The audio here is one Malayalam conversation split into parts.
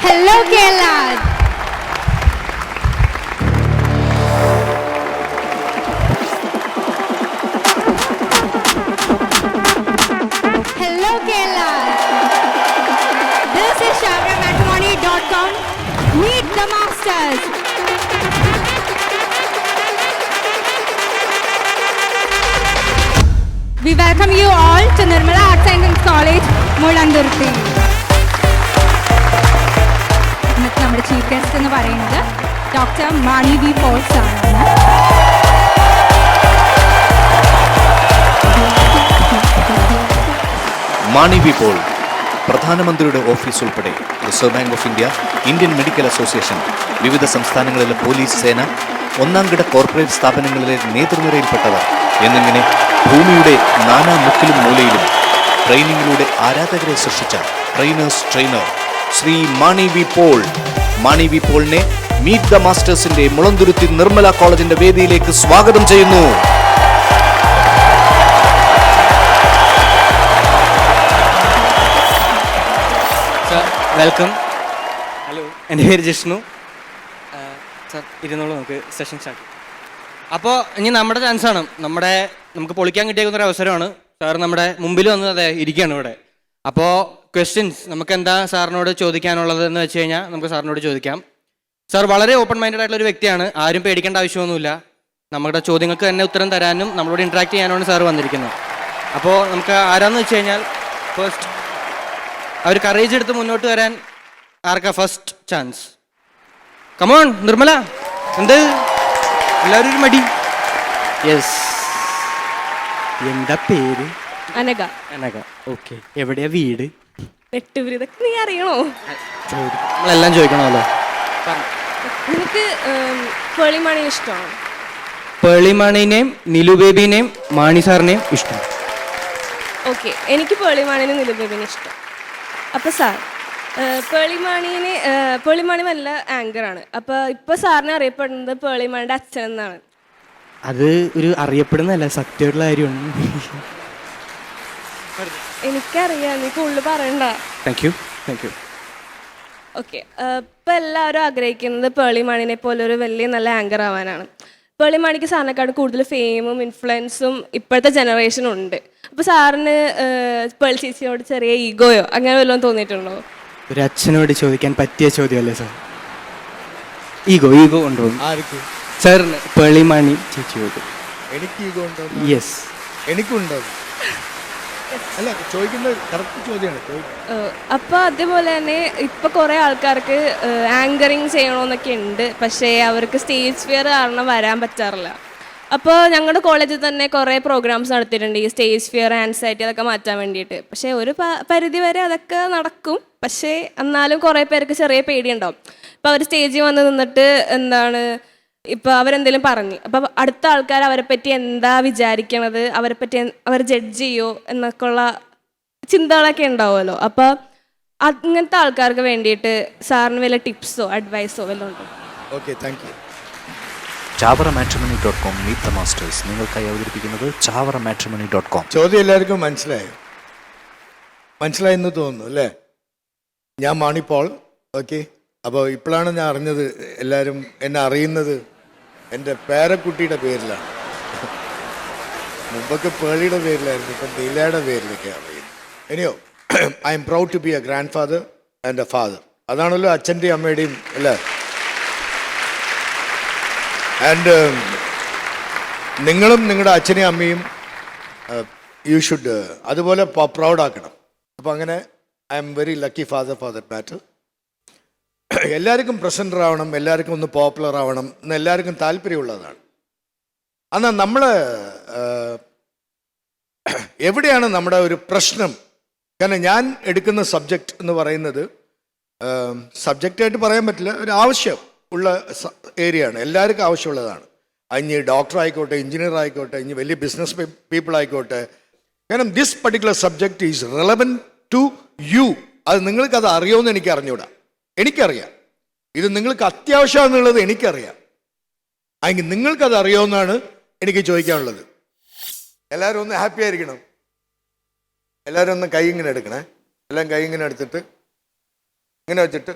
Hello, Kerala. Hello, Kerala. This is ShavraMatrimony.com. Meet the masters. We welcome you all to Nirmala Arts and College, Mulandurthi. നമ്മുടെ ചീഫ് ഗസ്റ്റ് എന്ന് പറയുന്നത് ഡോക്ടർ മാണി വി പോൾ ആണ്. മാണി വി പോൾ പ്രധാനമന്ത്രിയുടെ ഓഫീസ് ഉൾപ്പെടെ Reserve Bank of India Indian Medical Association വിവിധ സംസ്ഥാനങ്ങളിലെ പോലീസ് സേന ഒന്നാംകിട കോർപ്പറേറ്റ് സ്ഥാപനങ്ങളിലെ നേതൃനിരയിൽപ്പെട്ടവർ എന്നിങ്ങനെ ഭൂമിയുടെ നാനാ മുക്കിലും മൂലയിലും ട്രെയിനിങ്ങിലൂടെ ആരാധകരെ സൃഷ്ടിച്ച trainers trainer Shri Mani V Paul. Mani V പോളിനെ meet the മാസ്റ്റേഴ്സിന്റെ മുളന്തുരുത്തി നിർമ്മല കോളേജിന്റെ വേദിയിലേക്ക് സ്വാഗതം ചെയ്യുന്നു. Sir welcome. ഹലോ. എന്റെ പേര് ജിഷ്ണു. സർ സാർ ഇരുന്നോളൂ നമുക്ക് സെഷൻ സ്റ്റാർട്ട് അപ്പോൾ ഇനി നമ്മുടെ ചാൻസാണ് നമ്മുടെ നമുക്ക് പൊളിക്കാൻ കിട്ടിയേക്കുന്ന ഒരു അവസരമാണ് സാർ നമ്മുടെ മുമ്പിൽ വന്ന് അതെ ഇരിക്കുകയാണ് ഇവിടെ. അപ്പോൾ ക്വസ്റ്റ്യൻസ് നമുക്ക് എന്താ സാറിനോട് ചോദിക്കാനുള്ളത് എന്ന് വെച്ച് കഴിഞ്ഞാൽ നമുക്ക് സാറിനോട് ചോദിക്കാം. സാർ വളരെ ഓപ്പൺ മൈൻഡഡ് ആയിട്ടുള്ള ഒരു വ്യക്തിയാണ്. ആരും പേടിക്കേണ്ട ആവശ്യമൊന്നുമില്ല. നമ്മുടെ ചോദ്യങ്ങൾക്ക് തന്നെ ഉത്തരം തരാനും നമ്മളോട് ഇൻട്രാക്ട് ചെയ്യാനുമാണ് സാർ വന്നിരിക്കുന്നത്. അപ്പോൾ നമുക്ക് ആരാന്ന് വെച്ച് കഴിഞ്ഞാൽ ഫസ്റ്റ് അവർ കറേജ് എടുത്ത് മുന്നോട്ട് വരാൻ ആർക്കാ ഫസ്റ്റ് ചാൻസ് കമോൺ നിർമ്മല. എന്ത്? എല്ലാവരും ഒരു മടി. യെസ് എന്താ പേര്? അനക അനക ഓക്കെ എവിടെയാ വീട്? നെട്ടൂര് ഇതൊക്കെ നീ അറിയണോ? നമ്മളെല്ലാം ചോദിക്കണമല്ലോ. നിനക്ക് പേളിമണി ഇഷ്ടമാണോ? പേളിമണിനെയും നിലു ബേബിനെയും മാണി സാറിനെയും ഇഷ്ടം. ഓക്കെ. എനിക്ക് പേളിമാണിനെ നിലബേബിനെ ഇഷ്ടം. അപ്പോൾ സാർ പേളിമാണിനെ പേളിമാണി നല്ല ആങ്കറാണ് അപ്പോൾ ഇപ്പോൾ സാറിനെ അറിയപ്പെടുന്നത് പേളിമാണിയുടെ അച്ഛൻ എന്നാണ്. അത് ഒരു അറിയപ്പെടുന്നല്ല സത്യമായിട്ടുള്ള കാര്യമാണ്. എനിക്കറിയാം നീ കൂടുതൽ പറയണ്ട. Thank you thank you okay ഇപ്പം എല്ലാവരും ആഗ്രഹിക്കുന്നത് പേളിമാണിനെ പോലെ ഒരു വലിയ നല്ല ആങ്കർ ആവാനാണ്. പേളിമാണിക്ക് സാറിനെക്കാട് കൂടുതൽ ഫെയിമും ഇൻഫ്ലുവൻസും ഇപ്പോഴത്തെ ജനറേഷനും ഉണ്ട്. അപ്പോൾ സാറിന് പേൾ ചേച്ചിയോട് ചെറിയ ഈഗോയോ അങ്ങനെ വല്ലതും തോന്നിയിട്ടുണ്ടോ? ഒരു അച്ഛനോട് ചോദിക്കാൻ പറ്റിയ ചോദ്യമല്ലേ സാർ? ഈഗോ ഈഗോ ഉണ്ടോ? ആർക്ക്? സാറിന് പേളിമാണി ചേച്ചിയോട്. എനിക്ക് ഈഗോ ഉണ്ടോ? യെസ് എനിക്കുണ്ടോ? അല്ല ചോദിക്കുന്നത് ചോദ്യമാണ് അപ്പോൾ അതേപോലെ തന്നെ ഇപ്പോൾ കുറേ ആൾക്കാർക്ക് ആങ്കറിങ് ചെയ്യണമെന്നൊക്കെ ഉണ്ട് പക്ഷേ അവർക്ക് സ്റ്റേജ് ഫിയർ കാരണം വരാൻ പറ്റാറില്ല. അപ്പോൾ ഞങ്ങളുടെ കോളേജിൽ തന്നെ കുറേ പ്രോഗ്രാംസ് നടത്തിയിട്ടുണ്ട് ഈ സ്റ്റേജ് ഫിയർ ആൻസൈറ്റി അതൊക്കെ മാറ്റാൻ വേണ്ടിയിട്ട്. പക്ഷേ ഒരു പരിധി വരെ അതൊക്കെ നടക്കും പക്ഷേ എന്നാലും കുറേ പേർക്ക് ചെറിയ പേടിയുണ്ടാവും. അപ്പോൾ അവർ സ്റ്റേജിൽ വന്ന് നിന്നിട്ട് എന്താണ് ഇപ്പോൾ അവരെന്തെങ്കിലും പറഞ്ഞു. അപ്പോൾ അടുത്ത ആൾക്കാർ അവരെ പറ്റി എന്താ വിചാരിക്കണത്? അവരെ പറ്റി അവർ ജഡ്ജ് ചെയ്യോ? എന്നൊക്കെ ഉള്ള ചിന്തകളൊക്കെ ഉണ്ടാവുമല്ലോ. അപ്പോൾ അങ്ങനത്തെ ആൾക്കാർക്ക് വേണ്ടിയിട്ട് സാറിന് വല്ല ടിപ്സോ അഡ്വൈസോ വല്ലതും ഉണ്ടോ? Okay thank you Chavara matrimony dot com meet the masters നിങ്ങൾക്കായി അവതരിപ്പിക്കുന്നത് ചാവറ മാട്രിമണി ഡോട്ട് കോം ചോദ്യം എല്ലാവർക്കും മനസ്സിലായോ? മനസ്സിലായെന്ന് തോന്നുന്നു അല്ലേ? ഞാൻ മാണിപ്പോൾ ഓക്കെ അപ്പോൾ ഇപ്പോഴാണ് ഞാൻ അറിഞ്ഞത് എല്ലാവരും എന്നെ അറിയുന്നത് എന്റെ പേരക്കുട്ടിയുടെ പേരിലാണ്. മുമ്പൊക്കെ പേളിയുടെ പേരിലായിരുന്നു ഇപ്പം ലീലയുടെ പേരിലൊക്കെ അറിയുന്നത് ഇനിയോ I am proud to be a grandfather and a father അതാണല്ലോ അച്ഛന്റെയും അമ്മയുടെയും അല്ലേ? ആൻഡ് നിങ്ങളും നിങ്ങളുടെ അച്ഛനെയും അമ്മയും യു ഷുഡ് അതുപോലെ പ്രൗഡാക്കണം അപ്പം അങ്ങനെ I am very lucky father father that matter എല്ലാവർക്കും പ്രസന്റർ ആവണം എല്ലാവർക്കും ഒന്ന് പോപ്പുലർ ആവണം എന്ന് എല്ലാവർക്കും താല്പര്യമുള്ളതാണ്. എന്നാൽ നമ്മൾ എവിടെയാണ് നമ്മുടെ ഒരു പ്രശ്നം? കാരണം ഞാൻ എടുക്കുന്ന സബ്ജക്റ്റ് എന്ന് പറയുന്നത് സബ്ജക്റ്റായിട്ട് പറയാൻ പറ്റില്ല ഒരു ആവശ്യം ഉള്ള ഏരിയയാണ് എല്ലാവർക്കും ആവശ്യമുള്ളതാണ്. ഇനി ഡോക്ടർ ആയിക്കോട്ടെ എഞ്ചിനീയർ ആയിക്കോട്ടെ ഇനി വലിയ ബിസിനസ് പീപ്പിൾ ആയിക്കോട്ടെ. കാരണം this particular subject is relevant to you അത് നിങ്ങൾക്കത് അറിയുമെന്ന് എനിക്ക് അറിഞ്ഞൂടാ. എനിക്കറിയാം. ഇത് നിങ്ങൾക്ക് അത്യാവശ്യമാണെന്നുള്ളത് എനിക്കറിയാം. അല്ലെങ്കിൽ നിങ്ങൾക്കത് അറിയാവുന്നതാണ് എനിക്ക് ചോദിക്കാനുള്ളത്. എല്ലാവരും ഒന്ന് ഹാപ്പി ആയിരിക്കണം. എല്ലാവരും ഒന്ന് കൈ ഇങ്ങനെ എടുക്കണേ. എല്ലാം കൈ ഇങ്ങനെ എടുത്തിട്ട് ഇങ്ങനെ വെച്ചിട്ട്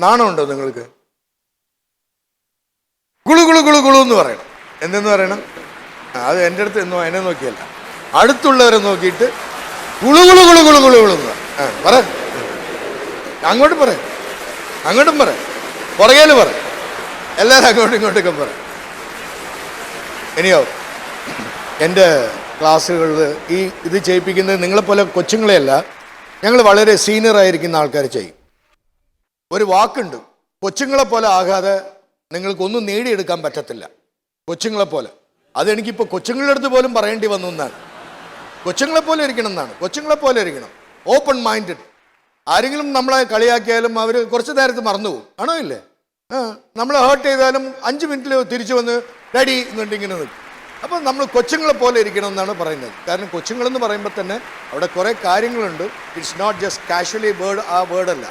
നാണമുണ്ടോ നിങ്ങൾക്ക്? ഗുളു ഗുളു ഗുളു ഗുളു എന്ന് പറയണം. എന്തെന്ന് പറയണം? അത് എന്റെ അടുത്ത് എന്നോ എന്നെ നോക്കിയല്ല. അടുത്തുള്ളവരെ നോക്കിയിട്ട് ഗുളു ഗുളു ഗുളു ഗുളു ഗുളു ഗുളു എന്ന് പറ. അങ്ങോട്ടും പറ. അങ്ങോട്ടും പറ. പുറകേൽ പറ. എല്ലാവരും അങ്ങോട്ടും ഇങ്ങോട്ടൊക്കെ പറ. ഇനിയോ എന്റെ ക്ലാസ്സുകളിൽ ഈ ഇത് ചെയ്യിപ്പിക്കുന്നത് നിങ്ങളെപ്പോലെ കൊച്ചുങ്ങളെയല്ല. ഞങ്ങൾ വളരെ സീനിയർ ആയിരിക്കുന്ന ആൾക്കാർ ചെയ്യും. ഒരു വാക്കുണ്ട്. കൊച്ചുങ്ങളെ പോലെ ആകാതെ നിങ്ങൾക്കൊന്നും നേടിയെടുക്കാൻ പറ്റത്തില്ല. കൊച്ചുങ്ങളെ പോലെ അതെനിക്കിപ്പോൾ കൊച്ചുങ്ങളുടെ അടുത്ത് പോലും പറയേണ്ടി വന്നു എന്നാണ്. കൊച്ചുങ്ങളെ പോലെ ഇരിക്കണം എന്നാണ്. കൊച്ചുങ്ങളെ പോലെ ഇരിക്കണം. ഓപ്പൺ മൈൻഡഡ് ആരെങ്കിലും നമ്മളെ കളിയാക്കിയാലും അവർ കുറച്ച് നേരത്ത് മറന്നു പോകും ആണോ ഇല്ലേ? നമ്മളെ ഹേർട്ട് ചെയ്താലും അഞ്ച് മിനിറ്റിൽ തിരിച്ചു വന്ന് ഡാഡി എന്നുണ്ട് ഇങ്ങനെ നിൽക്കും. അപ്പോൾ നമ്മൾ കൊച്ചുങ്ങളെ പോലെ ഇരിക്കണം എന്നാണ് പറയുന്നത്. കാരണം കൊച്ചുങ്ങളെന്ന് പറയുമ്പോൾ തന്നെ അവിടെ കുറേ കാര്യങ്ങളുണ്ട്. It's not just casually word ആ വേർഡല്ല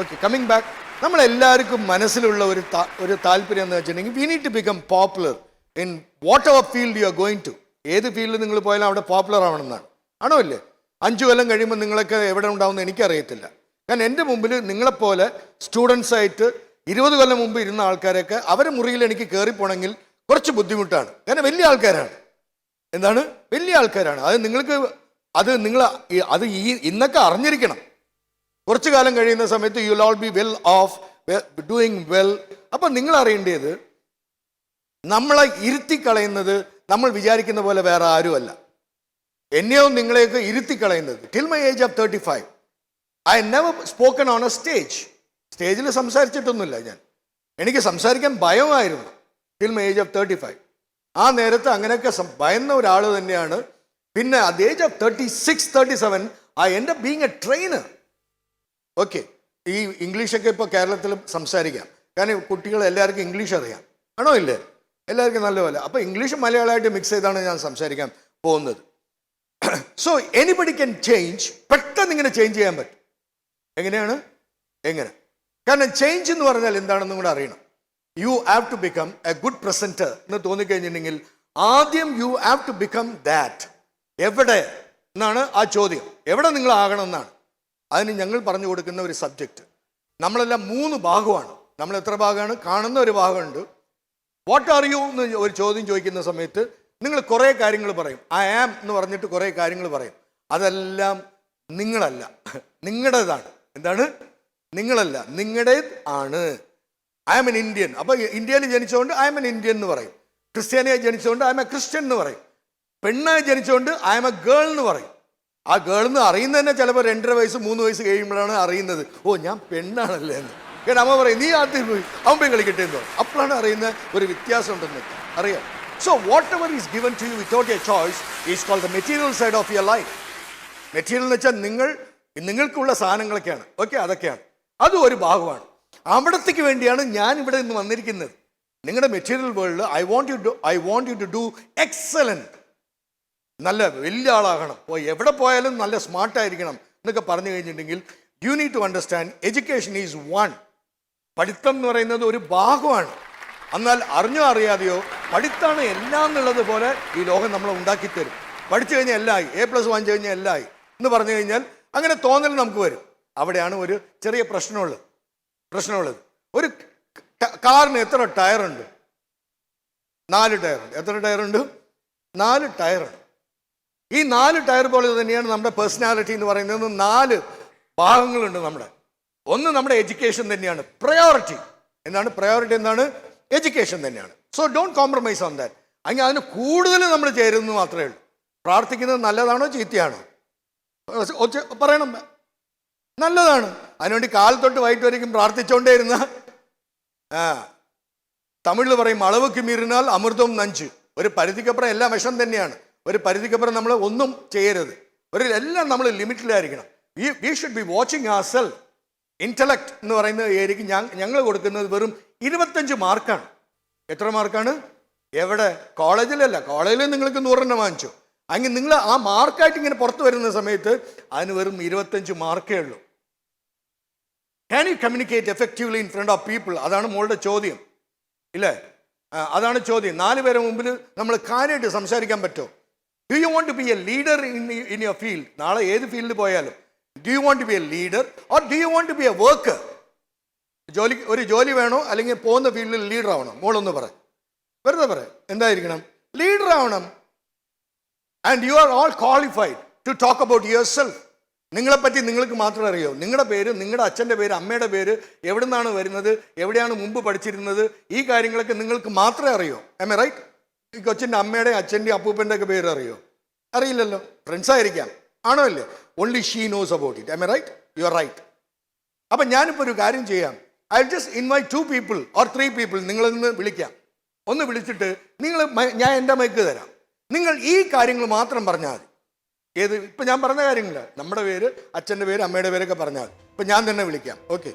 ഓക്കെ കമ്മിങ് ബാക്ക് നമ്മളെല്ലാവർക്കും മനസ്സിലുള്ള ഒരു ഒരു താല്പര്യം എന്ന് വെച്ചിട്ടുണ്ടെങ്കിൽ we need to become popular in whatever field you are going to ഏത് ഫീൽഡിൽ നിങ്ങൾ പോയാലും അവിടെ പോപ്പുലർ ആവണമെന്നാണ് ആണോ ഇല്ലേ? അഞ്ചു കൊല്ലം കഴിയുമ്പോൾ നിങ്ങളൊക്കെ എവിടെ ഉണ്ടാവുമെന്ന് എനിക്കറിയത്തില്ല. കാരണം എന്റെ മുമ്പിൽ നിങ്ങളെപ്പോലെ സ്റ്റുഡൻസ് ആയിട്ട് ഇരുപത് കൊല്ലം മുമ്പ് ഇരുന്ന ആൾക്കാരൊക്കെ അവരെ മുറിയിൽ എനിക്ക് കയറിപ്പോണെങ്കിൽ കുറച്ച് ബുദ്ധിമുട്ടാണ്. കാരണം വലിയ ആൾക്കാരാണ്. എന്താണ്? വലിയ ആൾക്കാരാണ്. അത് നിങ്ങൾക്ക് അത് നിങ്ങൾ അത് ഈ ഇന്നൊക്കെ അറിഞ്ഞിരിക്കണം. കുറച്ചു കാലം കഴിയുന്ന സമയത്ത് you all be well off doing well അപ്പം നിങ്ങൾ അറിയേണ്ടത് നമ്മളെ ഇരുത്തി കളയുന്നത് നമ്മൾ വിചാരിക്കുന്ന പോലെ വേറെ ആരുമല്ല. എന്നെയോ നിങ്ങളെയൊക്കെ ഇരുത്തി കളയുന്നത് till my age of thirty five I never spoken on a stage സ്റ്റേജിൽ സംസാരിച്ചിട്ടൊന്നുമില്ല ഞാൻ. എനിക്ക് സംസാരിക്കാൻ ഭയമായിരുന്നു. Till my age of thirty five ആ നേരത്ത് അങ്ങനെയൊക്കെ ഭയന്ന ഒരാൾ തന്നെയാണ്. പിന്നെ അത് age of thirty six thirty seven I എന്റെ ബീങ് എ ട്രെയിനർ ഓക്കെ ഈ ഇംഗ്ലീഷൊക്കെ ഇപ്പോൾ കേരളത്തിൽ സംസാരിക്കാം. കാരണം കുട്ടികൾ എല്ലാവർക്കും ഇംഗ്ലീഷ് അറിയാം. ആണോ ഇല്ലേ? എല്ലാവർക്കും നല്ലപോലെ. അപ്പോൾ ഇംഗ്ലീഷ് മലയാളമായിട്ട് മിക്സ് ചെയ്താണ് ഞാൻ സംസാരിക്കാൻ പോകുന്നത്. സോ എനിബഡി ക്യാൻ ചേഞ്ച് പെട്ടെന്ന് ഇങ്ങനെ ചേഞ്ച് ചെയ്യാൻ പറ്റും. എങ്ങനെയാണ്? എങ്ങനെ? കാരണം ചേഞ്ച് എന്ന് പറഞ്ഞാൽ എന്താണെന്നും കൂടെ അറിയണം. You have to become a good presenter എന്ന് തോന്നിക്കഴിഞ്ഞിട്ടുണ്ടെങ്കിൽ ആദ്യം you have to become that എവിടെ എന്നാണ് ആ ചോദ്യം. എവിടെ നിങ്ങൾ ആകണം എന്നാണ്. അതിന് ഞങ്ങൾ പറഞ്ഞു കൊടുക്കുന്ന ഒരു സബ്ജക്റ്റ് നമ്മളെല്ലാം മൂന്ന് ഭാഗമാണ്. നമ്മൾ എത്ര ഭാഗമാണ്? കാണുന്ന ഒരു ഭാഗമുണ്ട്. വാട്ട് ആർ യു എന്ന് ഒരു ചോദ്യം ചോദിക്കുന്ന സമയത്ത് നിങ്ങൾ കുറേ കാര്യങ്ങൾ പറയും. ഐ ആം എന്ന് പറഞ്ഞിട്ട് കുറേ കാര്യങ്ങൾ പറയും. അതെല്ലാം നിങ്ങളല്ല. നിങ്ങളുടേതാണ്. എന്താണ്? നിങ്ങളല്ല നിങ്ങളുടെ ആണ്. ഐ ആം എൻ ഇന്ത്യൻ അപ്പോൾ ഇന്ത്യയിൽ ജനിച്ചുകൊണ്ട് ഐ എം എൻ ഇന്ത്യൻ എന്ന് പറയും. ക്രിസ്ത്യാനിയായി ജനിച്ചുകൊണ്ട് ഐ എം എ ക്രിസ്ത്യൻ എന്ന് പറയും. പെണ്ണായി ജനിച്ചുകൊണ്ട് ഐ എം എ ഗേൾ എന്ന് പറയും. ആ ഗേൾ എന്ന് അറിയുന്നത് തന്നെ ചിലപ്പോൾ രണ്ടര വയസ്സ് മൂന്ന് വയസ്സ് കഴിയുമ്പോഴാണ് അറിയുന്നത്. ഓ ഞാൻ പെണ്ണാണല്ലേ എന്ന്. കാരണം അമ്മ പറയും നീ ആദ്യം പോയി പോയി കളിക്കട്ടെ എന്ന് പറയും. അപ്പോഴാണ് അറിയുന്ന ഒരു വ്യത്യാസം ഉണ്ടെന്ന് അറിയാം? So whatever is given to you without a choice is call the material side of your life material എന്ന് വെച്ചാൽ നിങ്ങൾ നിങ്ങൾക്കുള്ള സാധനങ്ങളൊക്കെയാണ്. ഓക്കെ അതൊക്കെയാണ്. അതും ഒരു ഭാഗമാണ്. അവിടത്തേക്ക് വേണ്ടിയാണ് ഞാൻ ഇവിടെ നിന്ന് വന്നിരിക്കുന്നത്. നിങ്ങളുടെ മെറ്റീരിയൽ വേൾഡിൽ I want you do I want you to do excellent. നല്ല വലിയ ആളാകണം. ഓ എവിടെ പോയാലും നല്ല സ്മാർട്ടായിരിക്കണം എന്നൊക്കെ പറഞ്ഞു കഴിഞ്ഞിട്ടുണ്ടെങ്കിൽ you need to understand education is one പഠിത്തം എന്ന് പറയുന്നത് ഒരു ഭാഗമാണ്. എന്നാൽ അറിഞ്ഞോ അറിയാതെയോ പഠിത്താണ് എല്ലാം എന്നുള്ളത് പോലെ ഈ ലോകം നമ്മളെ ഉണ്ടാക്കി തരും പഠിച്ചു കഴിഞ്ഞാൽ എല്ലായി. എ പ്ലസ് വാങ്ങിച്ചു കഴിഞ്ഞാൽ എല്ലായി. എന്ന് പറഞ്ഞു കഴിഞ്ഞാൽ അങ്ങനെ തോന്നൽ നമുക്ക് വരും. അവിടെയാണ് ഒരു ചെറിയ പ്രശ്നമുള്ളത്. പ്രശ്നമുള്ളത്. ഒരു കാറിന് എത്ര ടയറുണ്ട്? നാല് ടയറുണ്ട്. എത്ര ടയറുണ്ട്? നാല് ടയറുണ്ട്. ഈ നാല് ടയർ പോലെ തന്നെയാണ് നമ്മുടെ പേഴ്സണാലിറ്റി എന്ന് പറയുന്നത്. നാല് ഭാഗങ്ങളുണ്ട് നമ്മുടെ. ഒന്ന് നമ്മുടെ എഡ്യൂക്കേഷൻ തന്നെയാണ്. പ്രയോറിറ്റി. എന്താണ്? പ്രയോറിറ്റി എന്താണ്? എഡ്യൂക്കേഷൻ തന്നെയാണ്. So don't compromise on that. അങ്ങനെ അതിന് കൂടുതൽ നമ്മൾ ചേരുന്നു മാത്രമേ ഉള്ളൂ. പ്രാർത്ഥിക്കുന്നത് നല്ലതാണോ ചീത്തയാണോ? പറയണം. നല്ലതാണ്. അതിനുവേണ്ടി കാൽ തൊട്ട് വൈകിട്ട് വരയ്ക്കും പ്രാർത്ഥിച്ചുകൊണ്ടേ ഇരുന്ന ആ തമിഴിൽ പറയും അളവുക്ക് മീറിനാൽ അമൃതവും നഞ്ച്. ഒരു പരിധിക്കപ്പുറം എല്ലാം വിഷം തന്നെയാണ്. ഒരു പരിധിക്കപ്പുറം നമ്മൾ ഒന്നും ചെയ്യരുത്. ഒരു എല്ലാം നമ്മൾ ലിമിറ്റിലായിരിക്കണം. We we should be watching ആ സെൽ ഇന്റലക്ട് എന്ന് പറയുന്ന ഏരിയക്ക് ഞങ്ങൾ കൊടുക്കുന്നത് വെറും ഇരുപത്തഞ്ച് മാർക്കാണ്. എത്ര മാർക്കാണ്? എവിടെ? കോളേജിലല്ല. കോളേജിൽ നിങ്ങൾക്ക് നൂറെണ്ണം വാങ്ങിച്ചു. അങ്ങനെ നിങ്ങൾ ആ മാർക്കായിട്ട് ഇങ്ങനെ പുറത്ത് വരുന്ന സമയത്ത് അതിന് വെറും ഇരുപത്തഞ്ച് മാർക്കേ ഉള്ളൂ. Can you communicate effectively in front of people അതാണ് മോളുടെ ചോദ്യം. ഇല്ലേ? അതാണ് ചോദ്യം. നാല് പേരെ മുമ്പിൽ നമ്മൾ കാര്യമായിട്ട് സംസാരിക്കാൻ പറ്റുമോ do you want to be a leader in in your field നാളെ ഏത് ഫീൽഡിൽ പോയാലും. Do you want to be a leader or do you want to be a work ജോലി ഒരു ജോലി വേണോ? അല്ലെങ്കിൽ പോകുന്ന ഫീൽഡിൽ ലീഡർ ആവണം? മോളൊന്ന് പറ. വെറുതെ പറ. എന്തായിരിക്കണം? ലീഡർ ആവണം. And you are all qualified to talk about yourself നിങ്ങളെപ്പറ്റി നിങ്ങൾക്ക് മാത്രമേ അറിയൂ? നിങ്ങളുടെ പേര് നിങ്ങളുടെ അച്ഛന്റെ പേര് അമ്മയുടെ പേര് എവിടെ നിന്നാണ് വരുന്നത് എവിടെയാണ് മുമ്പ് പഠിച്ചിരുന്നത് ഈ കാര്യങ്ങളൊക്കെ നിങ്ങൾക്ക് മാത്രമേ അറിയൂ. എം എ റൈറ്റ് ഈ കൊച്ചിന്റെ അമ്മയുടെ അച്ഛന്റെ അപ്പൂപ്പന്റെ ഒക്കെ പേര് അറിയോ? അറിയില്ലല്ലോ. ഫ്രണ്ട്സ് ആയിരിക്കാം. ആണോ അല്ലേ only she knows about it am I right you are right അപ്പം ഞാനിപ്പോൾ ഒരു കാര്യം ചെയ്യാം. I just invite two people or three people നിങ്ങളിന്ന് വിളിക്കാം. ഒന്ന് വിളിച്ചിട്ട് നിങ്ങൾ ഞാൻ എന്റെ മൈക്ക് തരാം. നിങ്ങൾ ഈ കാര്യങ്ങൾ മാത്രം പറഞ്ഞാൽ മതി. ഏത്? ഇപ്പം ഞാൻ പറഞ്ഞ കാര്യങ്ങൾ നമ്മുടെ പേര് അച്ഛന്റെ പേര് അമ്മയുടെ പേരൊക്കെ പറഞ്ഞാൽ ഇപ്പം ഞാൻ തന്നെ വിളിക്കാം. ഓക്കെ.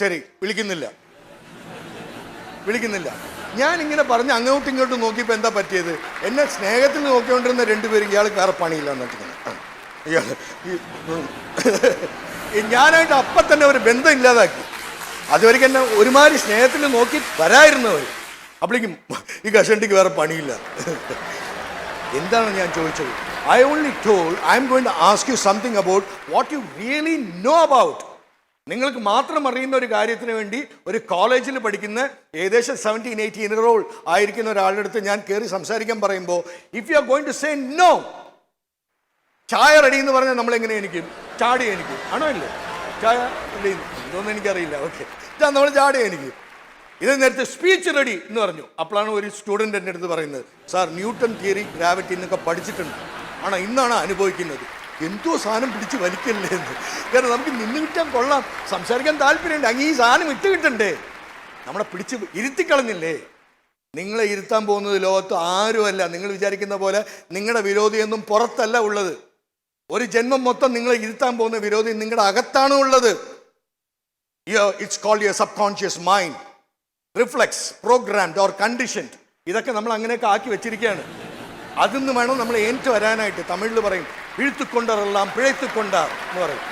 ശരി വിളിക്കുന്നില്ല. വിളിക്കുന്നില്ല. ഞാൻ ഇങ്ങനെ പറഞ്ഞ് അങ്ങോട്ടും ഇങ്ങോട്ടും നോക്കിയപ്പോൾ എന്താ പറ്റിയത്? എന്നെ സ്നേഹത്തിൽ നോക്കിക്കൊണ്ടിരുന്ന രണ്ടുപേരും ഇയാൾ വേറെ പണിയില്ല എന്നിട്ട് ഇങ്ങനെ. ആ, ഇയാൾ ഞാനായിട്ട് അപ്പം തന്നെ ഒരു ബന്ധം ഇല്ലാതാക്കി. അതുവരെയ്ക്ക് എന്നെ ഒരുമാതിരി സ്നേഹത്തിൽ നോക്കി വരായിരുന്നവർ അപ്പോഴേക്കും ഈ കഷണ്ടിക്ക് വേറെ പണിയില്ല. എന്താണ് ഞാൻ ചോദിച്ചത്? I only told I am going to ask you something about what you really know about നിങ്ങൾക്ക് മാത്രം അറിയുന്ന ഒരു കാര്യത്തിന് വേണ്ടി ഒരു കോളേജിൽ പഠിക്കുന്ന ഏകദേശം സെവന്റീൻ എയ്റ്റീൻ ഇയർ ഓൾഡ് ആയിരിക്കുന്ന ഒരാളുടെ അടുത്ത് ഞാൻ കയറി സംസാരിക്കാൻ പറയുമ്പോൾ if you are going to say no chai ready എന്ന് പറഞ്ഞാൽ നമ്മളെങ്ങനെ എനിക്കും ചാടി എനിക്ക് ആണോ ഇല്ലേ? ചായ റെഡി ഇതൊന്നും എനിക്കറിയില്ല. ഓക്കെ നമ്മൾ ചാടി എനിക്ക്. ഇത് നേരത്തെ സ്പീച്ച് റെഡി എന്ന് പറഞ്ഞു. അപ്പോഴാണ് ഒരു സ്റ്റുഡന്റ് എന്റെ അടുത്ത് പറയുന്നത് സാർ ന്യൂട്ടൺ തിയറി ഗ്രാവിറ്റി എന്നൊക്കെ പഠിച്ചിട്ടുണ്ട്. ആണോ? ഇന്നാണ് അനുഭവിക്കുന്നത്? എന്തോ സാധനം പിടിച്ച് വലിക്കല്ലേ എന്ന്. കാരണം നമുക്ക് നിന്ന് കിട്ടാൻ കൊള്ളാം. സംസാരിക്കാൻ താല്പര്യമുണ്ട്. അങ്ങ് ഈ സാധനം ഇട്ട് കിട്ടണ്ടേ? നമ്മളെ പിടിച്ച് ഇരുത്തിക്കളഞ്ഞില്ലേ? നിങ്ങളെ ഇരുത്താൻ പോകുന്നത് ലോകത്ത് ആരുമല്ല. നിങ്ങൾ വിചാരിക്കുന്ന പോലെ നിങ്ങളുടെ വിരോധിയൊന്നും പുറത്തല്ല ഉള്ളത്. ഒരു ജന്മം മൊത്തം നിങ്ങളെ ഇരുത്താൻ പോകുന്ന വിരോധി നിങ്ങളുടെ അകത്താണ് ഉള്ളത്. It's called your subconscious mind reflex programmed or conditioned ഇതൊക്കെ നമ്മൾ അങ്ങനെയൊക്കെ ആക്കി വെച്ചിരിക്കുകയാണ്. അതിന്ന് വേണം നമ്മൾ ഏറ്റു വരാനായിട്ട്. തമിഴിൽ പറയും വീഴ്ത്തുകൊണ്ടറെല്ലാം പിഴത്തുകൊണ്ടാർ എന്ന് പറയും.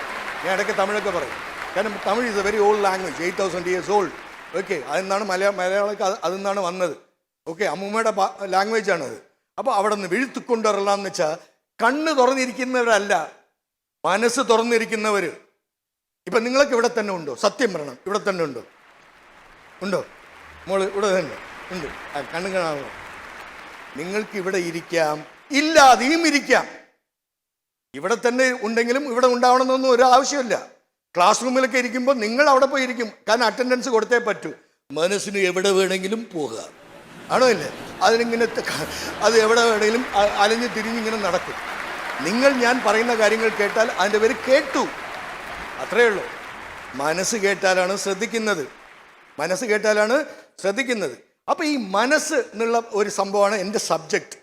ഞാൻ ഇടയ്ക്ക് തമിഴൊക്കെ പറയും. കാരണം Tamil is a very old language eight thousand years old okay അതിന്നാണ് മലയാള മലയാളക്ക് അത് അതിൽ നിന്നാണ് വന്നത്. ഓക്കെ അമ്മൂമ്മയുടെ ലാംഗ്വേജ് ആണത്. അപ്പോൾ അവിടെ നിന്ന് വീഴ്ത്തുകൊണ്ടറെല്ലാം എന്ന് വെച്ചാൽ കണ്ണ് തുറന്നിരിക്കുന്നവരല്ല മനസ്സ് തുറന്നിരിക്കുന്നവർ ഇപ്പം നിങ്ങൾക്ക് ഇവിടെ തന്നെ ഉണ്ടോ? സത്യം പറയണം. ഇവിടെ തന്നെ ഉണ്ടോ? ഉണ്ടോ? മോൾ ഇവിടെ തന്നെ. ഉണ്ട്. ആ കണ്ണു കാണാമോ? നിങ്ങൾക്ക് ഇവിടെ ഇരിക്കാം. ഇല്ലാതെയും ഇരിക്കാം. ഇവിടെ തന്നെ ഉണ്ടെങ്കിലും ഇവിടെ ഉണ്ടാവണമെന്നൊന്നും ഒരു ആവശ്യമില്ല. ക്ലാസ് റൂമിലൊക്കെ ഇരിക്കുമ്പോൾ നിങ്ങൾ അവിടെ പോയി ഇരിക്കും. കാരണം അറ്റൻഡൻസ് കൊടുത്തേ പറ്റൂ. മനസ്സിന് എവിടെ വേണമെങ്കിലും പോകുക ആണോ ഇല്ലേ? അതിനിങ്ങനെ അത് എവിടെ വേണമെങ്കിലും അലഞ്ഞ് തിരിഞ്ഞിങ്ങനെ നടക്കും. നിങ്ങൾ ഞാൻ പറയുന്ന കാര്യങ്ങൾ കേട്ടാൽ അതിന്റെ പേര് കേട്ടു. അത്രയേ ഉള്ളൂ. മനസ്സ് കേട്ടാലാണ് ശ്രദ്ധിക്കുന്നത്. മനസ്സ് കേട്ടാലാണ് ശ്രദ്ധിക്കുന്നത്. അപ്പോൾ ഈ മനസ്സ് എന്നുള്ള ഒരു സംഭവമാണ് എന്റെ സബ്ജക്റ്റ്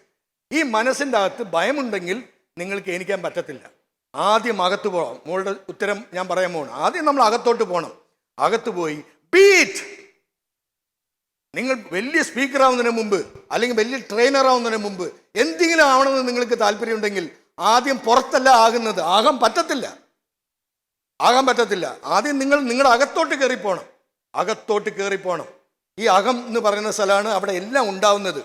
ഈ മനസ്സിന്റെ അകത്ത് ഭയമുണ്ടെങ്കിൽ നിങ്ങൾക്ക് എനിക്കാൻ പറ്റത്തില്ല. ആദ്യം അകത്ത് പോകാം മോളുടെ ഉത്തരം ഞാൻ പറയാൻ പോകണം ആദ്യം നമ്മൾ അകത്തോട്ട് പോകണം. അകത്ത് പോയി ബീറ്റ് നിങ്ങൾ വലിയ സ്പീക്കർ ആവുന്നതിന് മുമ്പ് അല്ലെങ്കിൽ വലിയ ട്രെയിനർ ആവുന്നതിന് മുമ്പ് എന്തെങ്കിലും ആവണമെന്ന് നിങ്ങൾക്ക് താല്പര്യമുണ്ടെങ്കിൽ ആദ്യം പുറത്തല്ല ആകുന്നത്. ആകാൻ പറ്റത്തില്ല. ആകാൻ പറ്റത്തില്ല. ആദ്യം നിങ്ങൾ നിങ്ങളുടെ അകത്തോട്ട് കയറിപ്പോണം. അകത്തോട്ട് കയറിപ്പോണം. ഈ അകം എന്ന് പറയുന്ന സ്ഥലമാണ് അവിടെ എല്ലാം ഉണ്ടാവുന്നത്.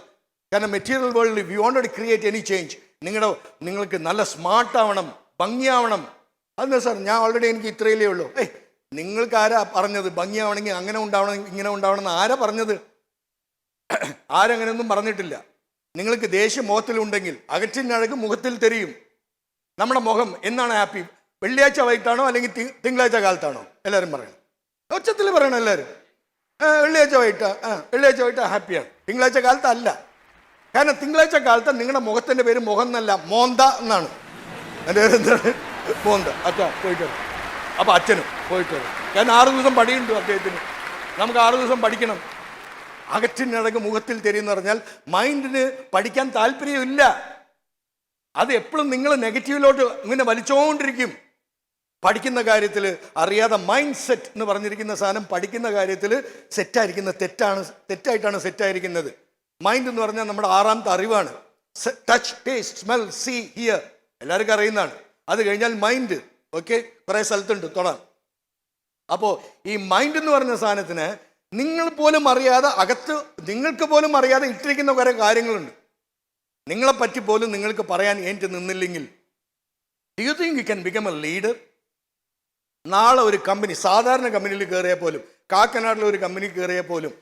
കാരണം മെറ്റീരിയൽ വേൾഡിൽ we wanted create any change നിങ്ങളുടെ നിങ്ങൾക്ക് നല്ല സ്മാർട്ടാവണം ഭംഗിയാവണം. അതെന്താ സാർ ഞാൻ ഓൾറെഡി എനിക്ക് ഇത്രയല്ലേ ഉള്ളൂ. ഏയ് നിങ്ങൾക്ക് ആരാ പറഞ്ഞത്? ഭംഗിയാവണമെങ്കിൽ അങ്ങനെ ഉണ്ടാവണം ഇങ്ങനെ ഉണ്ടാവണം എന്ന് ആരാ പറഞ്ഞത്? ആരങ്ങനെയൊന്നും പറഞ്ഞിട്ടില്ല. നിങ്ങൾക്ക് ദേഷ്യം മുഖത്തിലുണ്ടെങ്കിൽ അകറ്റിനഴക് മുഖത്തിൽ തെരിയും. നമ്മുടെ മുഖം എന്നാണ് ഹാപ്പി വെള്ളിയാഴ്ച വൈകിട്ടാണോ അല്ലെങ്കിൽ തിങ്കളാഴ്ച കാലത്താണോ? എല്ലാവരും പറയണം. ഉച്ചത്തിൽ പറയണം എല്ലാവരും. വെള്ളിയാഴ്ച വൈകിട്ട് ആ വെള്ളിയാഴ്ച വൈകിട്ട് ഹാപ്പിയാണ്. തിങ്കളാഴ്ച കാലത്ത് അല്ല കാരണം തിങ്കളാഴ്ച കാലത്ത് നിങ്ങളുടെ മുഖത്തിന്റെ പേര് മുഖം എന്നല്ല മോന്ത എന്നാണ്. എന്റെ പേര് എന്താണ് മോന്ത. അച്ഛാ പോയിട്ട് വരാം. അപ്പോൾ അച്ഛനും പോയിട്ട് വരാം. കാരണം ആറ് ദിവസം പടിയുണ്ട് അദ്ദേഹത്തിന്. നമുക്ക് ആറ് ദിവസം പഠിക്കണം. അകറ്റിനടക്ക് മുഖത്തിൽ തെരിയെന്ന് പറഞ്ഞാൽ മൈൻഡിന് പഠിക്കാൻ താല്പര്യമില്ല. അത് എപ്പോഴും നിങ്ങൾ നെഗറ്റീവിലോട്ട് ഇങ്ങനെ വലിച്ചുകൊണ്ടിരിക്കും പഠിക്കുന്ന കാര്യത്തിൽ അറിയാതെ മൈൻഡ് സെറ്റ് എന്ന് പറഞ്ഞിരിക്കുന്ന സാധനം പഠിക്കുന്ന കാര്യത്തിൽ സെറ്റായിരിക്കുന്ന തെറ്റാണ് തെറ്റായിട്ടാണ് സെറ്റായിരിക്കുന്നത്. മൈൻഡ് എന്ന് പറഞ്ഞാൽ നമ്മുടെ ആറാമത്തെ അറിവാണ്. Touch taste smell see hear എല്ലാവർക്കും അറിയുന്നതാണ്. അത് കഴിഞ്ഞാൽ മൈൻഡ് ഓക്കെ കുറേ സ്ഥലത്തുണ്ട്. തൊടാൻ അപ്പോൾ ഈ മൈൻഡ് എന്ന് പറഞ്ഞ സാധനത്തിന് നിങ്ങൾ പോലും അറിയാതെ അകത്ത് നിങ്ങൾക്ക് പോലും അറിയാതെ ഇട്ടിരിക്കുന്ന കുറേ കാര്യങ്ങളുണ്ട്. നിങ്ങളെ പറ്റി പോലും നിങ്ങൾക്ക് പറയാൻ എനിക്ക് നിന്നില്ലെങ്കിൽ do you think you can become a leader നാളെ ഒരു കമ്പനി സാധാരണ കമ്പനിയിൽ കയറിയാൽ പോലും കാക്കനാട്ടിലെ ഒരു കമ്പനി കയറിയാൽ പോലും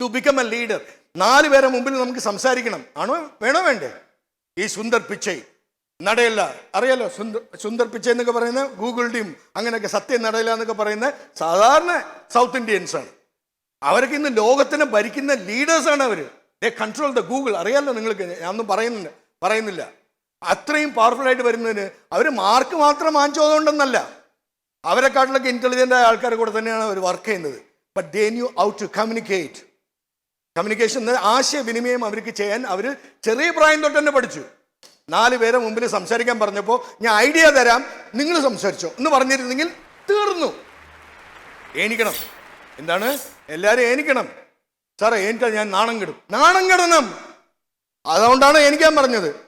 ടു ബിക്കം എ ലീഡർ നാല് പേരെ മുമ്പിൽ നമുക്ക് സംസാരിക്കണം. ആണോ വേണോ വേണ്ടേ? ഈ സുന്ദർ പിച്ചൈ നടയല്ല അറിയാലോ സുന്ദർ സുന്ദർ പിച്ചൈ എന്നൊക്കെ പറയുന്ന ഗൂഗിളിന്റെയും അങ്ങനെയൊക്കെ സത്യം നടയില്ല എന്നൊക്കെ പറയുന്ന സാധാരണ സൗത്ത് ഇന്ത്യൻസാണ് അവരൊക്കെ ഇന്ന് ലോകത്തിനെ ഭരിക്കുന്ന ലീഡേഴ്സാണ് അവർ ദേ കൺട്രോൾ ദ ഗൂഗിൾ അറിയാലോ നിങ്ങൾക്ക്? ഞാനൊന്നും പറയുന്നുണ്ട് പറയുന്നില്ല. അത്രയും പവർഫുൾ ആയിട്ട് വരുന്നതിന് അവർ മാർക്ക് മാത്രം വാങ്ങിച്ചതുകൊണ്ടെന്നല്ല അവരെക്കാട്ടിലൊക്കെ ഇന്റലിജന്റ് ആയ ആൾക്കാർ കൂടെ തന്നെയാണ് അവർ വർക്ക് ചെയ്യുന്നത്. But they knew out to communicate communication എന്ന ആശയവിനിമയം അവർക്ക് ചെയ്യാൻ അവർ ചെറിയ പ്രായം തൊട്ട് തന്നെ പഠിച്ചു. നാല് പേരെ മുമ്പിൽ സംസാരിക്കാൻ പറഞ്ഞപ്പോൾ ഞാൻ ഐഡിയ തരാം നിങ്ങൾ സംസാരിച്ചോ എന്ന് പറഞ്ഞിരുന്നെങ്കിൽ തീർന്നു. ഏനിക്കണം എന്താണ്? എല്ലാവരും ഏനിക്കണം സാറേ ഏനിട്ടാ ഞാൻ നാണം കെടും. നാണം കെടണം. അതുകൊണ്ടാണ് എനിക്കാൻ പറഞ്ഞത്.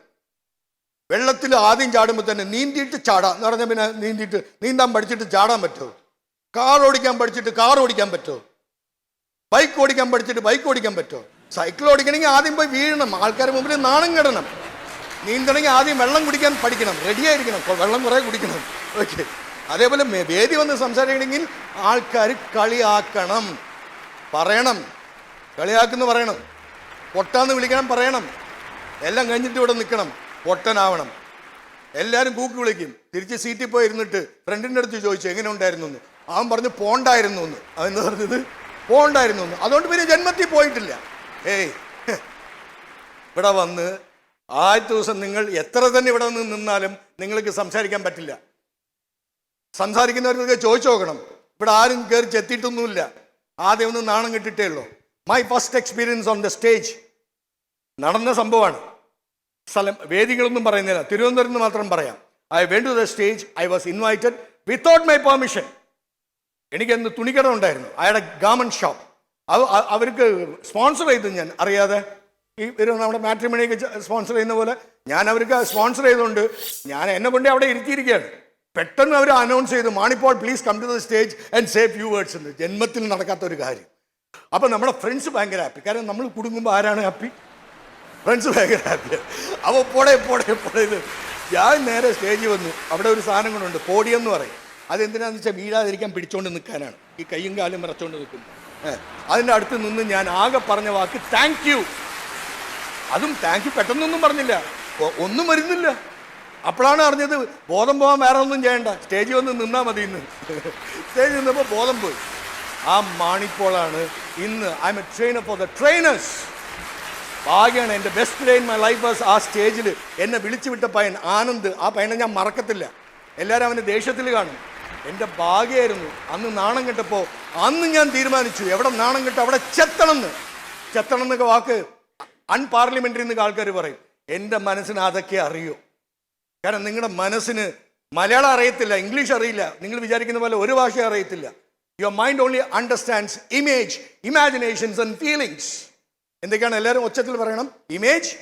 വെള്ളത്തിൽ ആദ്യം ചാടുമ്പോൾ തന്നെ നീന്തിയിട്ട് ചാടാം. എന്ന് പറഞ്ഞാൽ പിന്നെ നീന്തിയിട്ട് നീന്താൻ പഠിച്ചിട്ട് ചാടാൻ പറ്റുമോ കാർ ഓടിക്കാൻ പഠിച്ചിട്ട് കാർ ഓടിക്കാൻ പറ്റുമോ ബൈക്ക് ഓടിക്കാൻ പഠിച്ചിട്ട് ബൈക്ക് ഓടിക്കാൻ പറ്റുമോ സൈക്കിൾ ഓടിക്കണമെങ്കിൽ ആദ്യം പോയി വീഴണം. ആൾക്കാരുടെ മുമ്പിൽ നാണം കെടണം. നീന്തണമെങ്കിൽ ആദ്യം വെള്ളം കുടിക്കാൻ പഠിക്കണം. റെഡിയായിരിക്കണം വെള്ളം കുറേ കുടിക്കണം. ഓക്കെ അതേപോലെ വേദി വന്ന് സംസാരിക്കണമെങ്കിൽ ആൾക്കാർ കളിയാക്കണം. പറയണം. കളിയാക്കുന്നു പറയണം. പൊട്ടാന്ന് വിളിക്കണം പറയണം. എല്ലാം കഴിഞ്ഞിട്ട് ഇവിടെ നിൽക്കണം. പൊട്ടനാവണം. എല്ലാവരും കൂക്കി വിളിക്കും. തിരിച്ച് സീറ്റിൽ പോയി ഇരുന്നിട്ട് ഫ്രണ്ടിന്റെ അടുത്ത് ചോദിച്ചു എങ്ങനെ ഉണ്ടായിരുന്നു എന്ന് അവൻ പറഞ്ഞു പോണ്ടായിരുന്നു എന്ന് അവൻ പറഞ്ഞത്? പോണ്ടായിരുന്നു എന്ന് അതുകൊണ്ട് പിന്നെ ജന്മത്തിൽ പോയിട്ടില്ല. ഏയ്. ഇവിടെ വന്ന് ആദ്യത്തെ ദിവസം നിങ്ങൾ എത്ര തന്നെ ഇവിടെ നിന്ന് നിന്നാലും നിങ്ങൾക്ക് സംസാരിക്കാൻ പറ്റില്ല. സംസാരിക്കുന്നവർക്ക് ചോദിച്ചു നോക്കണം. ഇവിടെ ആരും കയറി ചെത്തിയിട്ടൊന്നുമില്ല. ആദ്യം ഒന്ന് നാണം കെട്ടിട്ടേ ഉള്ളൂ. My first experience on the stage നടന്ന സംഭവമാണ്. സ്ഥലം വേദികളൊന്നും പറയുന്നില്ല. തിരുവനന്തപുരത്ത് മാത്രം പറയാം. I when to the stage I was invited without my permission എനിക്കന്ന് തുണിക്കട ഉണ്ടായിരുന്നു. അയാളുടെ ഗാർമെന്റ് ഷോപ്പ് അത് അവർക്ക് സ്പോൺസർ ചെയ്തു ഞാൻ. അറിയാതെ? ഈ ഒരു നമ്മുടെ മാട്രിമണിയൊക്കെ സ്പോൺസർ ചെയ്യുന്ന പോലെ ഞാൻ അവർക്ക് സ്പോൺസർ ചെയ്തുകൊണ്ട് ഞാൻ എന്നെ കൊണ്ട് അവിടെ ഇരുത്തിയിരിക്കുകയാണ്. പെട്ടെന്ന് അവർ അനൗൺസ് ചെയ്തു Mani Paul please come to the stage and save you words ഉണ്ട് ജന്മത്തിൽ നടക്കാത്ത ഒരു കാര്യം. അപ്പം നമ്മുടെ ഫ്രണ്ട്സ് ഭയങ്കര ഹാപ്പി കാരണം നമ്മൾ കുടുങ്ങുമ്പോൾ ആരാണ് ഹാപ്പി ഫ്രണ്ട്സ് ഭയങ്കര ഹാപ്പിയാണ് അപ്പോൾ പോടെ പോടെ പോടെ ഞാൻ നേരെ സ്റ്റേജിൽ വന്നു. അവിടെ ഒരു സാധനം കൊണ്ടുണ്ട് പോഡിയം എന്ന് പറയും. അതെന്തിനാന്ന് വെച്ചാൽ വീഴാതിരിക്കാൻ പിടിച്ചോണ്ട് നിൽക്കാനാണ് ഈ കൈയും കാലും മറച്ചോണ്ട് നിൽക്കും ഏ, അതിന്റെ അടുത്ത് നിന്ന് ഞാൻ ആകെ പറഞ്ഞ വാക്ക് താങ്ക് യു അതും താങ്ക് യു പെട്ടെന്നൊന്നും പറഞ്ഞില്ല. ഒന്നും വരുന്നില്ല. അപ്പോഴാണ് അറിഞ്ഞത് ബോധം പോകാൻ വേറെ ഒന്നും ചെയ്യണ്ട. സ്റ്റേജിൽ വന്ന് നിന്നാൽ മതി ഇന്ന്. സ്റ്റേജിൽ നിന്നപ്പോൾ ബോധം പോയി. ആ മാണിപ്പോളാണ് ഇന്ന്. I'm a trainer for the trainers ഭാഗ്യമാണ് എന്റെ best day in my life was ആ സ്റ്റേജിൽ എന്നെ വിളിച്ചു വിട്ട പയ്യൻ ആനന്ദ്. ആ പയ്യനെ ഞാൻ മറക്കത്തില്ല. എല്ലാവരും അവന്റെ ദേഷ്യത്തിൽ കാണും. എന്റെ ഭാഗ്യമായിരുന്നു അന്ന് നാണം കെട്ടപ്പോൾ അന്ന് ഞാൻ തീരുമാനിച്ചു. എവിടെ നാണം കെട്ട് അവിടെ ചെത്തണം എന്ന് ചെത്തണം എന്നൊക്കെ വാക്ക് അൺപാർലമെന്ററി എന്നൊക്കെ ആൾക്കാർ പറയും. എന്റെ മനസ്സിന് അതൊക്കെ അറിയൂ? കാരണം നിങ്ങളുടെ മനസ്സിന് മലയാളം അറിയത്തില്ല ഇംഗ്ലീഷ് അറിയില്ല. നിങ്ങൾ വിചാരിക്കുന്ന പോലെ ഒരു ഭാഷ അറിയത്തില്ല. Your mind only understands image imaginations and feelings എന്തൊക്കെയാണ് എല്ലാവരും ഒച്ചത്തിൽ പറയണം? ഇമേജ്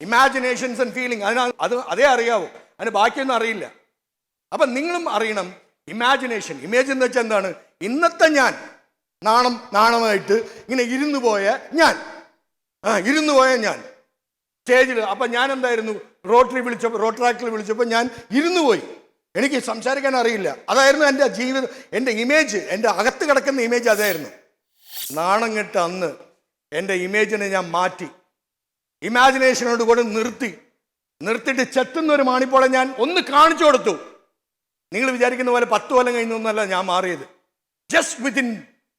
ഇമാജിനേഷൻസ് ആൻഡ് ഫീലിംഗ് അതിനാ അത് അതേ അറിയാവൂ. അതിന് ബാക്കിയൊന്നും അറിയില്ല. അപ്പം നിങ്ങളും അറിയണം ഇമാജിനേഷൻ ഇമേജ് എന്ന് വെച്ചാൽ എന്താണ്? ഇന്നത്തെ ഞാൻ നാണം നാണമായിട്ട് ഇങ്ങനെ ഇരുന്നു പോയ ഞാൻ. ആ ഇരുന്നു പോയ ഞാൻ. സ്റ്റേജിൽ അപ്പം ഞാൻ എന്തായിരുന്നു? റോട്ടറി വിളിച്ചപ്പോൾ റോട്ടറാക്കിൽ വിളിച്ചപ്പോൾ ഞാൻ ഇരുന്നു പോയി. എനിക്ക് സംസാരിക്കാൻ അറിയില്ല. അതായിരുന്നു എന്റെ ജീവിതം എന്റെ ഇമേജ് എന്റെ അകത്ത് കിടക്കുന്ന ഇമേജ് അതായിരുന്നു. നാണം കെട്ട് അന്ന് എന്റെ ഇമേജിനെ ഞാൻ മാറ്റി. ഇമാജിനേഷനോട് കൂടെ നിർത്തി. നിർത്തിയിട്ട് ചെത്തുന്ന ഒരു മാണിപ്പോളെ ഞാൻ ഒന്ന് കാണിച്ചു കൊടുത്തു. നിങ്ങൾ വിചാരിക്കുന്ന പോലെ പത്ത് കൊല്ലം കഴിഞ്ഞൊന്നുമല്ല ഞാൻ മാറിയത്. Just within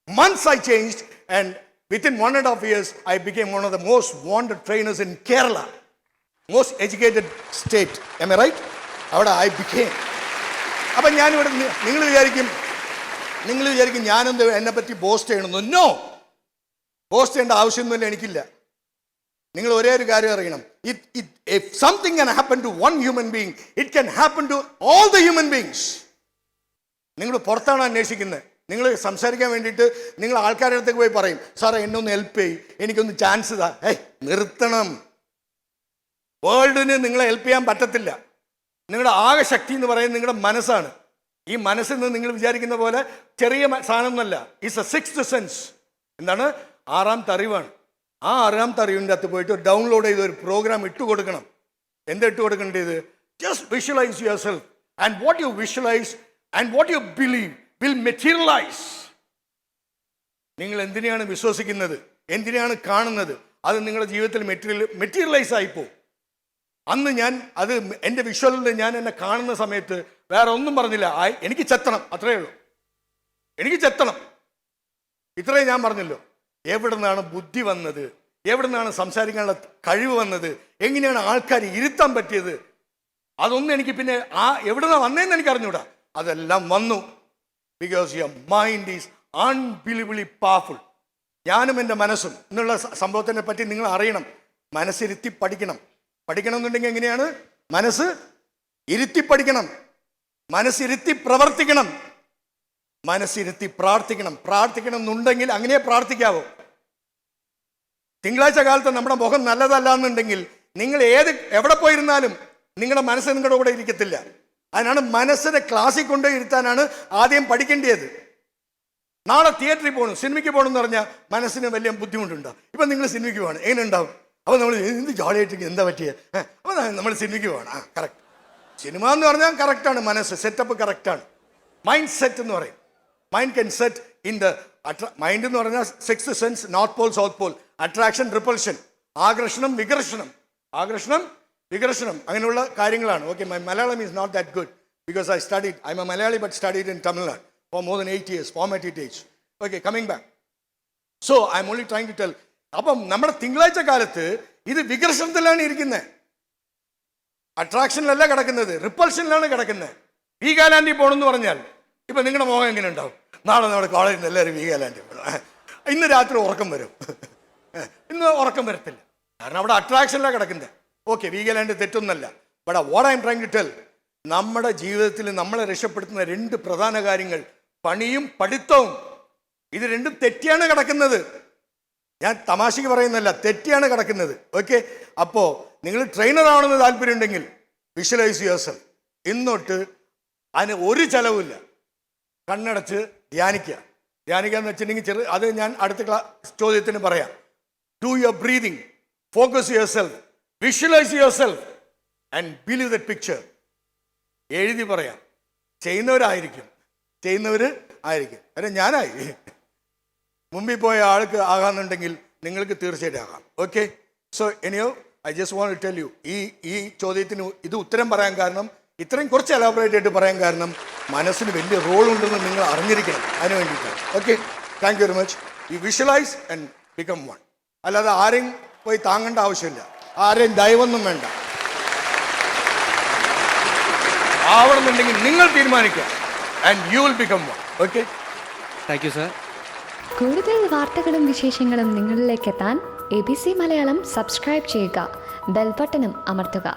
months I change and within one and half years I became one of the most wanted trainers in Kerala most educated state am I right അവിടെ ഐ ബിക്കേം അപ്പം ഞാനിവിടെ നിങ്ങൾ വിചാരിക്കും നിങ്ങൾ വിചാരിക്കും ഞാനെന്ത് എന്നെ പറ്റി പോസ്റ്റ് ചെയ്യണമെന്ന് പോസ്റ്റ് ചെയ്യേണ്ട ആവശ്യമൊന്നുമില്ല എനിക്കില്ല. നിങ്ങൾ ഒരേ ഒരു കാര്യം അറിയണം. If something can happen to one human being it can happen to all the human beings നിങ്ങൾ പുറത്താണ് അന്വേഷിക്കുന്നത്? നിങ്ങൾ സംസാരിക്കാൻ വേണ്ടിയിട്ട് നിങ്ങൾ ആൾക്കാരുടെ അടുത്തേക്ക് പോയി പറയും സാറേ എന്നെ ഒന്ന് ഹെൽപ്പ് ചെയ്യും. എനിക്കൊന്ന് ചാൻസ് താ. ഏയ് നിർത്തണം. വേൾഡിന് നിങ്ങളെ ഹെൽപ്പ് ചെയ്യാൻ പറ്റത്തില്ല. നിങ്ങളുടെ ആകെ ശക്തി എന്ന് പറയുന്നത് നിങ്ങളുടെ മനസ്സാണ്. ഈ മനസ്സിൽ നിന്ന് നിങ്ങൾ വിചാരിക്കുന്ന പോലെ ചെറിയ സാധനം സാധനമൊന്നുമല്ല. ഇറ്റ്സ് എ സിക്സ് സെൻസ് എന്താണ്? ആറാം അറിവാണ് ആ ആറാം അറിവിന്റെ അകത്ത് പോയിട്ട് ഡൗൺലോഡ് ചെയ്ത് ഒരു പ്രോഗ്രാം ഇട്ട് കൊടുക്കണം. എന്താ ഇട്ട് കൊടുക്കേണ്ടത്? Visualise yourself and what you visualise and what you believe will materialise നിങ്ങൾ എന്തിനെയാണ് വിശ്വസിക്കുന്നത്? എന്തിനെയാണ് കാണുന്നത്? അത് നിങ്ങളുടെ ജീവിതത്തിൽ മെറ്റീരിയൽ മെറ്റീരിയലൈസ് ആയിപ്പോവും. അന്ന് ഞാൻ അത് എന്റെ വിഷ്വലിൽ ഞാൻ എന്നെ കാണുന്ന സമയത്ത് വേറെ ഒന്നും പറഞ്ഞില്ല. എനിക്ക് ചെത്തണം. അത്രയേ ഉള്ളൂ. എനിക്ക് ചെത്തണം. ഇത്രേ ഞാൻ പറഞ്ഞല്ലോ. എവിടെ നിന്നാണ് ബുദ്ധി വന്നത്? എവിടെ നിന്നാണ് സംസാരിക്കാനുള്ള കഴിവ് വന്നത്? എങ്ങനെയാണ് ആൾക്കാർ ഇരുത്താൻ പറ്റിയത്? അതൊന്നും എനിക്ക് പിന്നെ ആ എവിടെ നിന്നാണ് വന്നതെന്ന് എനിക്ക് അറിഞ്ഞൂടാ. അതെല്ലാം വന്നു. Because your mind is unbelievably powerful ഞാനും എന്റെ മനസ്സും എന്നുള്ള സംഭവത്തിനെ പറ്റി നിങ്ങൾ അറിയണം. മനസ്സിരുത്തി പഠിക്കണം. പഠിക്കണം എന്നുണ്ടെങ്കിൽ എങ്ങനെയാണ്? മനസ്സ് ഇരുത്തി പഠിക്കണം. മനസ്സിരുത്തി പ്രവർത്തിക്കണം. മനസ്സിരുത്തി പ്രാർത്ഥിക്കണം. പ്രാർത്ഥിക്കണം എന്നുണ്ടെങ്കിൽ അങ്ങനെ പ്രാർത്ഥിക്കാവോ. തിങ്കളാഴ്ച കാലത്ത് നമ്മുടെ മുഖം നല്ലതല്ല എന്നുണ്ടെങ്കിൽ നിങ്ങൾ ഏത് എവിടെ പോയിരുന്നാലും നിങ്ങളുടെ മനസ്സ് നിങ്ങളുടെ കൂടെ ഇരിക്കത്തില്ല. അതിനാണ് മനസ്സിനെ ക്ലാസ്സിൽ കൊണ്ടുപോയി ഇരുത്താനാണ് ആദ്യം പഠിക്കേണ്ടത് നാളെ തിയേറ്ററിൽ പോകണം സിനിമയ്ക്ക് പോകണം എന്ന് പറഞ്ഞാൽ മനസ്സിന് വലിയ ബുദ്ധിമുട്ടുണ്ടാവും ഇപ്പം നിങ്ങൾ സിനിമയ്ക്ക് പോകണം എങ്ങനെ ഉണ്ടാവും അപ്പോൾ നമ്മൾ എന്ത് ജോളിയായിട്ട് എന്താ പറ്റിയത് അപ്പോൾ നമ്മൾ സിനിമയ്ക്ക് പോകണം ആ കറക്റ്റ് സിനിമ എന്ന് പറഞ്ഞാൽ കറക്റ്റാണ് മനസ്സ് സെറ്റപ്പ് കറക്റ്റാണ് മൈൻഡ് സെറ്റ് എന്ന് പറയും. Mind can set in the mind എന്ന് പറഞ്ഞാൽ six sense north pole south pole attraction repulsion ആകർഷണം വികർഷണം. ആകർഷണം വികർഷണം. അങ്ങനെയുള്ള കാര്യങ്ങളാണ്. Okay my Malayalam is not that good because I study I'm a Malayali but studied in Tamil Nadu for more than eight years formative age okay coming back so I'm only trying to tell അപ്പം നമ്മുടെ തിങ്കളാഴ്ച കാലത്ത് ഇത് വികർഷണത്തിലാണ് ഇരിക്കുന്നത് അട്രാക്ഷനിലല്ല കിടക്കുന്നത് റിപ്പൾഷനിലാണ് കിടക്കുന്നത് വീഗാലാൻഡിൽ പോകണമെന്ന് പറഞ്ഞാൽ ഇപ്പം നിങ്ങളുടെ മോഹം എങ്ങനെ ഉണ്ടാവും? നാളെ നമ്മുടെ കോളേജിൽ നിന്ന് എല്ലാവരും വീഗാലാൻഡിൽ ഇന്ന് രാത്രി ഉറക്കം വരും. ഇന്ന് ഉറക്കം വരത്തില്ല. കാരണം അവിടെ അട്രാക്ഷനിലാണ് കിടക്കുന്നത് okay Veegaland തെറ്റൊന്നല്ല. But what I trying to tell നമ്മുടെ ജീവിതത്തിൽ നമ്മളെ രക്ഷപ്പെടുത്തുന്ന രണ്ട് പ്രധാന കാര്യങ്ങൾ പണിയും പഠിത്തവും. ഇത് രണ്ടും തെറ്റിയാണ് കിടക്കുന്നത്. ഞാൻ തമാശയ്ക്ക് പറയുന്നല്ല തെറ്റിയാണ് കിടക്കുന്നത്. ഓക്കെ അപ്പോൾ നിങ്ങൾ ട്രെയിനർ ആവണമെന്ന് താല്പര്യമുണ്ടെങ്കിൽ വിഷ്വലൈസ് യുവേഴ്സൽ ഇന്നോട്ട് അതിന് ഒരു ചെലവുമില്ല. കണ്ണടച്ച് ധ്യാനിക്കുക. ധ്യാനിക്കുക എന്ന് വെച്ചിട്ടുണ്ടെങ്കിൽ ചെറു അത് ഞാൻ അടുത്ത ക്ലാസ് ചോദ്യത്തിന് പറയാം. Do your breathing focus yourself visualise yourself and believe that picture എഴുതി പറയാം. ചെയ്യുന്നവരായിരിക്കും. ചെയ്യുന്നവർ ആയിരിക്കും. അല്ല ഞാനായി. മുമ്പിൽ പോയ ആൾക്ക് ആകാന്നുണ്ടെങ്കിൽ നിങ്ങൾക്ക് തീർച്ചയായിട്ടും ആകാം. Okay so anyway I just want tell you ഈ ഈ ചോദ്യത്തിന് ഇത് ഉത്തരം പറയാൻ കാരണം ഇത്രയും കുറച്ച് എലാബറേറ്റ് ആയിട്ട് പറയാൻ കാരണം മനസ്സിന് വലിയ റോൾ ഉണ്ടെന്ന് നിങ്ങൾ അറിഞ്ഞിരിക്കണം. അതിന് വേണ്ടിയിട്ടാണ്. Okay thank you very much you visualise and become one അല്ലാതെ ആരെയും പോയി താങ്ങേണ്ട ആവശ്യമില്ല. ആരെയും ദയവൊന്നും വേണ്ട. ആവണമെന്നുണ്ടെങ്കിൽ നിങ്ങൾ തീരുമാനിക്കുക. And you will become one okay thank you sir കൂടുതൽ വാർത്തകളും വിശേഷങ്ങളും നിങ്ങളിലേക്ക് എത്താൻ A B C Malayalam subscribe ചെയ്യുക. ബെൽബട്ടനും അമർത്തുക.